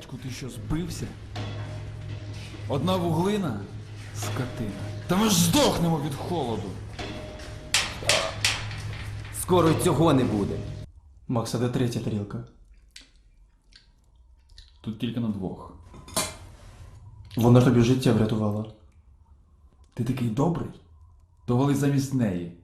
Дядьку, ти що збився? Одна вуглина? Скотина. Та ми ж здохнемо від холоду. Скоро цього не буде. Макс, а де третя тарілка? Тут тільки на двох. Вона тобі життя врятувала. Ти такий добрий? То вали замість неї.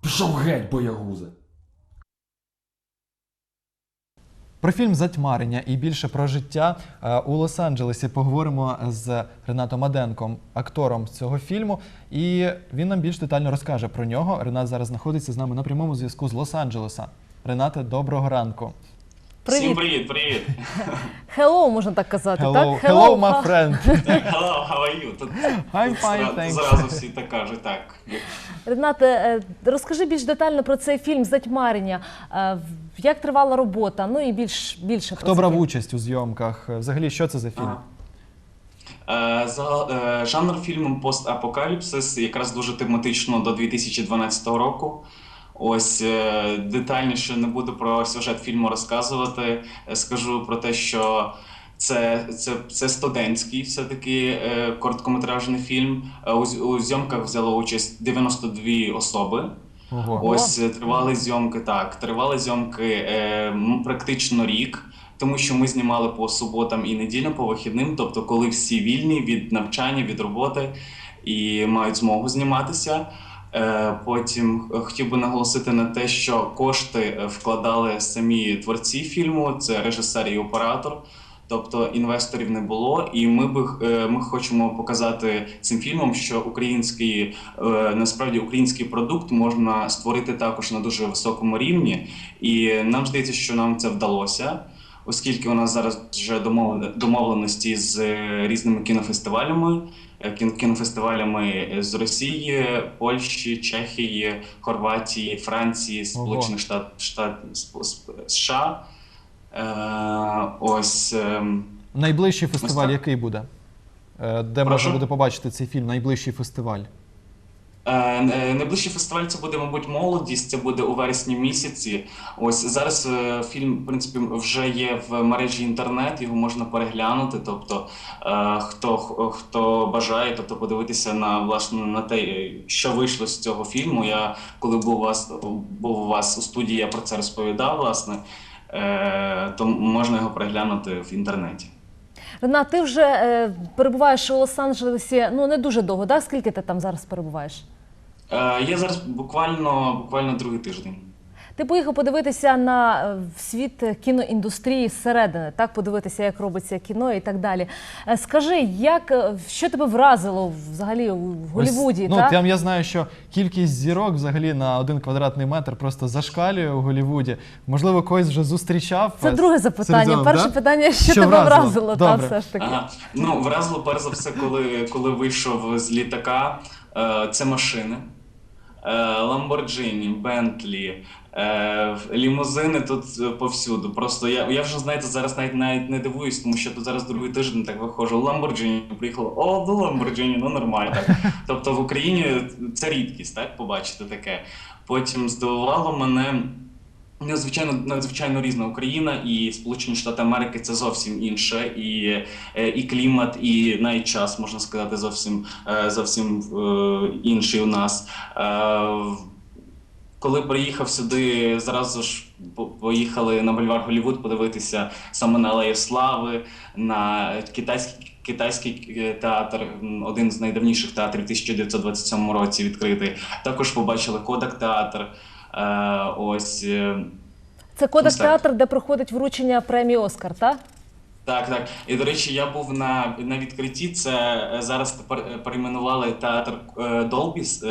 Пішов геть, боягуза. Про фільм Затьмарення і більше про життя е, у Лос-Анджелесі поговоримо з Ренатом Аденком, актором цього фільму. І він нам більш детально розкаже про нього. Ренат зараз знаходиться з нами на прямому зв'язку з Лос-Анджелеса. Ренате, доброго ранку. Всім Привіт. привіт, привіт. Hello, можна так казати, Hello, так? hello, my friend. Hello, how are you? Тут, I'm тут fine, зра- thanks. зразу всі так кажуть, так. Ренате, е, розкажи більш детально про цей фільм Затьмарення. Е, в- Як тривала робота? Ну і більш більше Хто брав участь у зйомках? Взагалі, що це за фільм? Ага. Е, За, е, жанр фільму постапокаліпсис якраз дуже тематично до 2012 року. Ось е, детальніше не буду про сюжет фільму розказувати. Е, Скажу про те, що це, це, це студентський все-таки е, короткометражний фільм. Е, У, у зйомках взяло участь 92 особи. Ого. Ось е, тривали зйомки так. Тривали зйомки е, практично рік, тому що ми знімали по суботам і неділям, по вихідним, тобто, коли всі вільні від навчання, від роботи і мають змогу зніматися. Е, Потім е, хотів би наголосити на те, що кошти вкладали самі творці фільму, це режисер і оператор. Тобто інвесторів не було, і ми би е, ми хочемо показати цим фільмом, що український е, насправді український продукт можна створити також на дуже високому рівні, і нам здається, що нам це вдалося, оскільки у нас зараз вже домовлен- домовленості з е, різними кінофестивалями, кінофестивалями з Росії, Польщі, Чехії, Хорватії, Франції, Сполучених Штат, Штат США. Е, ось. ем, Найближчий фестиваль так. який буде? Е, Де Прошу? можна буде побачити цей фільм? Найближчий фестиваль. Е, Найближчий фестиваль це буде, мабуть, молодість. Це буде у вересні місяці. Ось зараз фільм, в принципі, вже є в мережі інтернет. Його можна переглянути. Тобто, хто хто бажає, тобто подивитися на власне на те, що вийшло з цього фільму. Я коли був у вас був у вас у студії, я про це розповідав. Власне, то можна його переглянути в інтернеті. Ренат, ти вже е, перебуваєш у Лос-Анджелесі ну не дуже довго, так? Скільки ти там зараз перебуваєш? Е, Я зараз буквально буквально другий тиждень. Ти поїхав подивитися на е, світ кіноіндустрії зсередини, так подивитися, як робиться кіно і так далі. Е, Скажи, як е, що тебе вразило взагалі у Голлівуді? Ось, ну, так? там я знаю, що кількість зірок взагалі на один квадратний метр просто зашкалює у Голлівуді. Можливо, когось вже зустрічав. Це друге запитання. зйомок, Перше да? питання, що, Що тебе вразило? вразило, та все ж таки. Ага. Ну, вразило перш за все, коли, коли вийшов з літака. Це машини. Е, Бентлі, лімузини тут повсюду. Просто я, я вже знаєте, зараз навіть навіть не дивуюсь, тому що тут зараз другий тиждень так виходжу. Ламборджині приїхало, о, до Ламборджині, ну нормально. Так. Тобто в Україні це рідкість, так, побачити таке. Потім здивувало мене. Надзвичайно надзвичайно різна Україна і Сполучені Штати Америки це зовсім інше, і, е, і клімат, і навіть час можна сказати зовсім е, зовсім е, інший у нас. Коли приїхав сюди, зразу ж поїхали на бульвар Голлівуд подивитися саме на Алею Слави, на китайський китайський театр, один з найдавніших театрів 1927 році відкритий. Також побачили Кодак театр. Ось Це Кодек театр, де проходить вручення премії Оскар, так? Так, так. І до речі, я був на, на відкритті. Це е, зараз тепер е, перейменували театр е, Долбіс,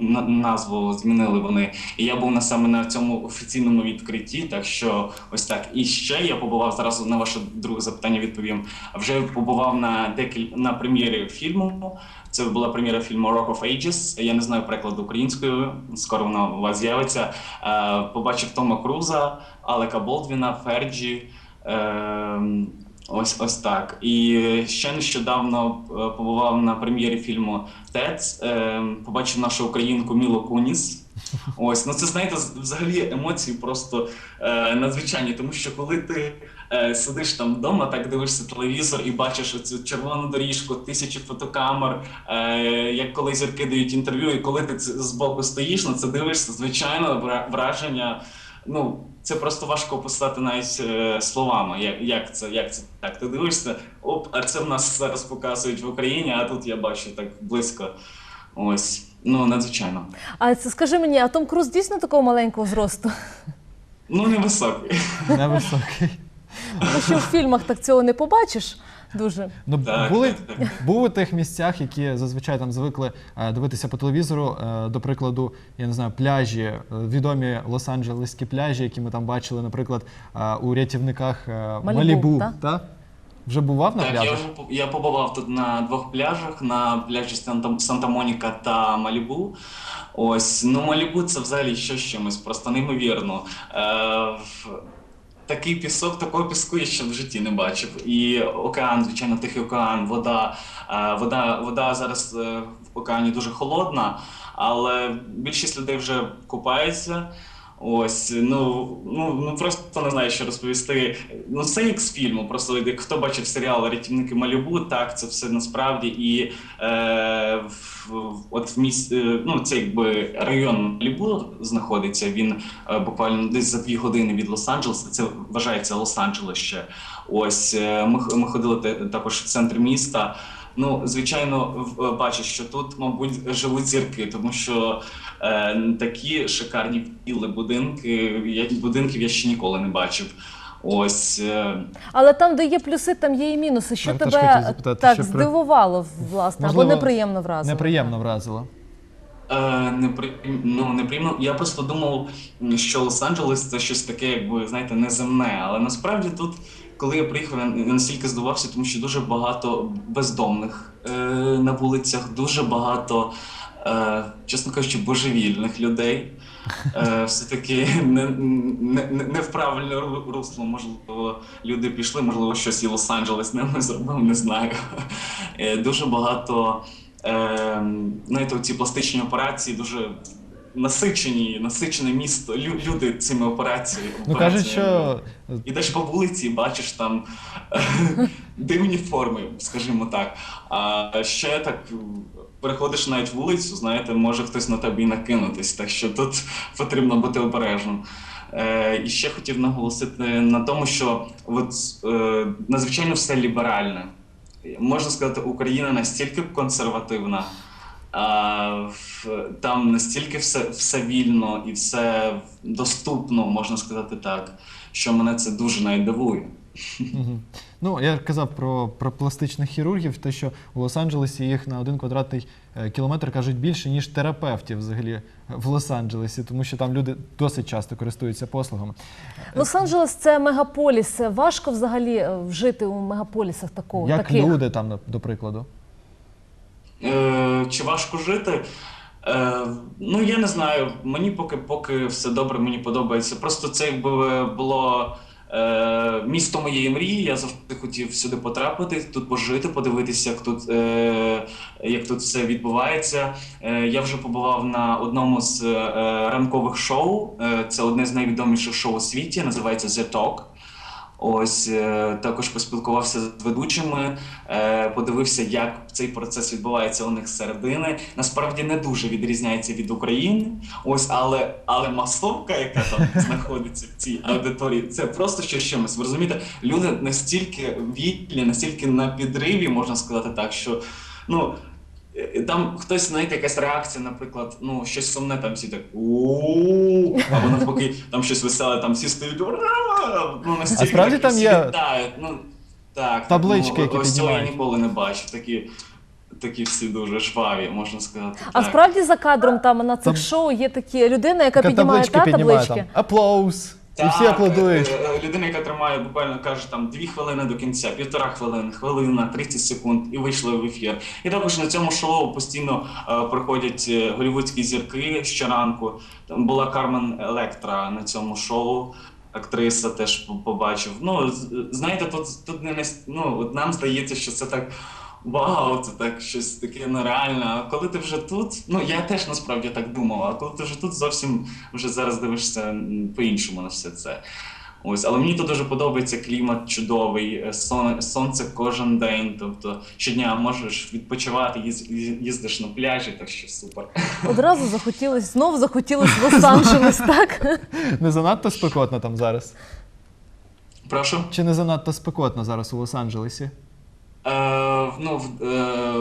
на- назву змінили вони. І я був на саме на цьому офіційному відкритті. Так що ось так. І ще я побував зараз на ваше друге запитання. Відповім. Вже побував на декіль на прем'єрі фільму. Це була прем'єра фільму Rock of Ages. Я не знаю перекладу українською. Скоро вона у вас з'явиться. Побачив Тома Круза, Алека Болдвіна, Ферджі. Ем, Ось ось так. І ще нещодавно е, побував на прем'єрі фільму ТЕЦ. Ем, Побачив нашу українку Мілу Куніс. Ось, ну це знаєте, взагалі емоції просто е, надзвичайні, тому що коли ти е, сидиш там вдома, так дивишся телевізор і бачиш оцю червону доріжку, тисячі фотокамер, як коли зірки дають інтерв'ю, і коли ти збоку стоїш, на це дивишся, звичайно, враження. Ну, це просто важко описати навіть е, словами. Як, як це, як це так? Ти дивишся, оп, а це в нас зараз показують в Україні, а тут я бачу так близько. Ось, ну надзвичайно. А це скажи мені, а Том Круз дійсно такого маленького зросту? Ну, невисокий. Невисокий. Тому що в фільмах так цього не побачиш дуже. Ну, Так, були, так, так. був у тих місцях, які зазвичай там звикли е, дивитися по телевізору. Е, до прикладу, я не знаю, пляжі, е, відомі лос-анджелеські пляжі, які ми там бачили, наприклад, е, у рятівниках е, Малібу, Малібу. та? Та? Вже бував на Так, я пляжах? вже по- я побував тут на двох пляжах: на пляжі Санта- Санта-Моніка та Малібу. Ось, ну Малібу це взагалі що з чимось, просто неймовірно. Е, такий пісок, такого піску я ще в житті не бачив. І океан, звичайно, тихий океан, вода. Е, вода, вода зараз е, в океані дуже холодна, але більшість людей вже купаються. Ось, ну, ну, ну просто не знаю, що розповісти. Ну, це як з фільму. Просто хто бачив серіал Рятівники Малібу, так, це все насправді. І е, в, от в міс, е, ну, це якби район Малібу знаходиться. Він е, буквально десь за дві години від Лос-Анджелеса. Це вважається Лос-Анджелес ще. Ось е, ми, ми ходили також в центр міста. Ну, звичайно, е, бачиш, що тут, мабуть, живуть зірки, тому що е, такі шикарні вілли, будинки, я, будинків я ще ніколи не бачив. Ось е, Але там, де є плюси, там є і мінуси. Що Так, тебе запитати, так що здивувало, власне, Можливо, або неприємно вразило? Неприємно вразило. Е, непри... ну, неприємно. Я просто думав, що Лос-Анджелес це щось таке, якби знаєте, неземне. Але насправді тут, коли я приїхав, я настільки здивувався, тому що дуже багато бездомних е, на вулицях, дуже багато, е, чесно кажучи, божевільних людей. Е, все-таки не, не, не, не в правильне русло. Можливо, люди пішли, можливо, щось і Лос-Анджелес ними зробив, не знаю. Е, дуже багато е, знаєте, ці пластичні операції дуже насичені, насичене місто. Лю- люди цими операціями. Ну кажуть, що Ідеш по вулиці, бачиш там дивні форми, скажімо так. А ще так переходиш навіть вулицю, знаєте, може хтось на тебе і накинутись, так що тут потрібно бути обережним. Е, і ще хотів наголосити на тому, що от, е, надзвичайно все ліберальне. Можна сказати, Україна настільки консервативна, там настільки все, все вільно і все доступно, можна сказати так, що мене це дуже навіть дивує. Мгм. Ну, я казав про, про пластичних хірургів, те, що у Лос-Анджелесі їх на один квадратний е, кілометр кажуть більше, ніж терапевтів взагалі в Лос-Анджелесі, тому що там люди досить часто користуються послугами. Лос-Анджелес це мегаполіс. Важко взагалі е, жити у мегаполісах такого. Як таких. люди там, до прикладу. Е, чи важко жити? Е, ну, я не знаю. Мені поки, поки все добре, мені подобається. Просто це якби було е, місто моєї мрії. Я завжди хотів сюди потрапити, тут пожити, подивитися, як тут, е, як тут все відбувається. Е, я вже побував на одному з е, ранкових шоу. Е, це одне з найвідоміших шоу у світі, називається The Talk. Ось е, також поспілкувався з ведучими, е, подивився, як цей процес відбувається у них зсередини. Насправді не дуже відрізняється від України. Ось, але, але масовка, яка там знаходиться в цій аудиторії, це просто що з чимось. Ви розумієте, люди настільки вільні, настільки на підриві, можна сказати так, що ну. Там хтось, знаєте, якась реакція, наприклад, ну щось сумне, там всі так у або навпаки, там щось веселе, там всі стоять ура! Ну настільки справді так, там є вітають, Ну так, таблички, ну, які ось цього я ніколи не бачив. Такі, такі всі дуже жваві, можна сказати. А так. справді за кадром там на цих Там- шоу є такі людина, яка піднімає таблички та піднімає таблички. там. Аплоус! І всі аплодують. е, е, Людина, яка тримає, буквально каже там дві хвилини до кінця, півтора хвилини, хвилина, 30 секунд, і вийшли в ефір. І також на цьому шоу постійно е, приходять е, голівудські зірки щоранку. Там була Кармен Електра на цьому шоу. Актриса теж побачив. Ну знаєте, тут тут не ну, от нам здається, що це так вау, це так щось таке нереальне. А коли ти вже тут, ну я теж насправді так думав, а коли ти вже тут зовсім вже зараз дивишся по-іншому на все це. Ось, але мені тут дуже подобається клімат чудовий, е, сон, сонце кожен день. Тобто щодня можеш відпочивати, їз, їздиш на пляжі, так що супер. Одразу захотілось, знов захотілось в Лос-Анджелес, так? Не занадто спекотно там зараз? Прошу. Чи не занадто спекотно зараз у Лос-Анджелесі? Е, ну, в, е,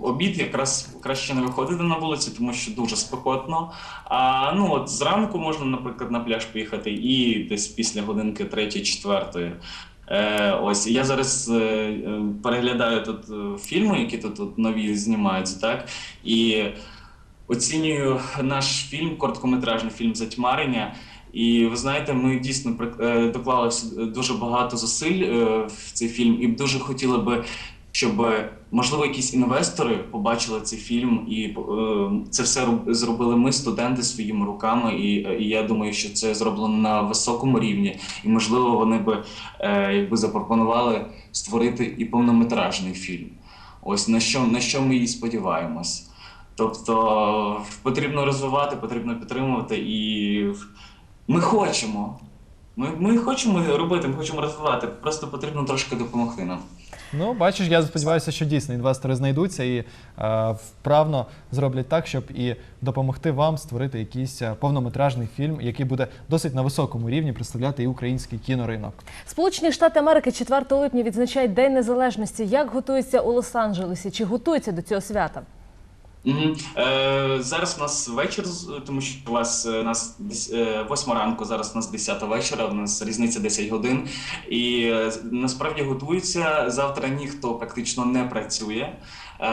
в обід якраз краще не виходити на вулицю, тому що дуже спекотно. А ну от зранку можна, наприклад, на пляж поїхати і десь після годинки 3-4. Е, ось я зараз е, переглядаю тут фільми, які тут, тут нові знімаються, так і оцінюю наш фільм, короткометражний фільм Затьмарення. І ви знаєте, ми дійсно е, доклали дуже багато зусиль е, в цей фільм, і дуже хотіли би, щоб е, можливо якісь інвестори побачили цей фільм, і е, це все зробили ми, студенти, своїми руками. І, е, я думаю, що це зроблено на високому рівні. І можливо, вони би е, якби запропонували створити і повнометражний фільм. Ось на що на що ми і сподіваємось. Тобто потрібно розвивати, потрібно підтримувати, і ми хочемо. Ми, ми хочемо робити, ми хочемо розвивати. Просто потрібно трошки допомогти нам. Ну, бачиш, я сподіваюся, що дійсно інвестори знайдуться і е, вправно зроблять так, щоб і допомогти вам створити якийсь е, повнометражний фільм, який буде досить на високому рівні представляти і український кіноринок. Сполучені Штати Америки 4 липня відзначають День Незалежності. Як готуються у Лос-Анджелесі? Чи готуються до цього свята? Угу. Е, зараз у нас вечір, тому що у вас е, нас десь, е, 8 ранку, зараз у нас 10 вечора, у нас різниця 10 годин. І е, насправді готуються. Завтра ніхто практично не працює. Е,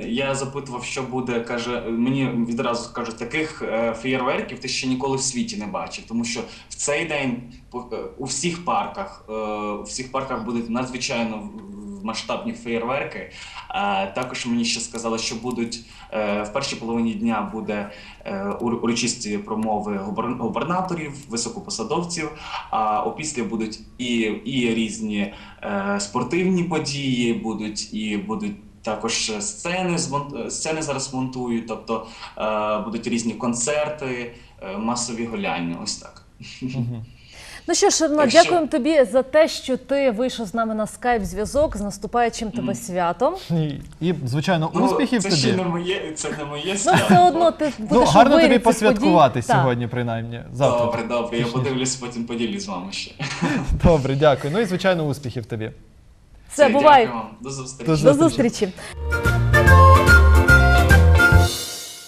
я запитував, що буде. каже, мені відразу кажуть, таких феєрверків ти ще ніколи в світі не бачив, тому що в цей день у всіх парках, у всіх парках будуть надзвичайно масштабні феєрверки. Також мені ще сказали, що будуть е, в першій половині дня буде е, урочисті промови губернаторів, високопосадовців. А опісля будуть і, і різні е, спортивні події, будуть і будуть. Також сцени сцени зараз монтують, тобто будуть різні концерти, масові гуляння. Ось так. Ну що ж, Шарна, дякуємо тобі за те, що ти вийшов з нами на скайп зв'язок з наступаючим тебе святом. І, і звичайно, успіхів це тобі. ще не моє, це не моє Ну, свято. все одно ти будеш Ну, у гарно вирі тобі цих посвяткувати подій. Так. сьогодні, принаймні. Завтра. Добре, добре. Я подивлюсь, потім поділюсь з вами ще. Добре, дякую. Ну і звичайно, успіхів тобі. Все, бувай. Дякую вам. До зустрічі. До До зустрічі.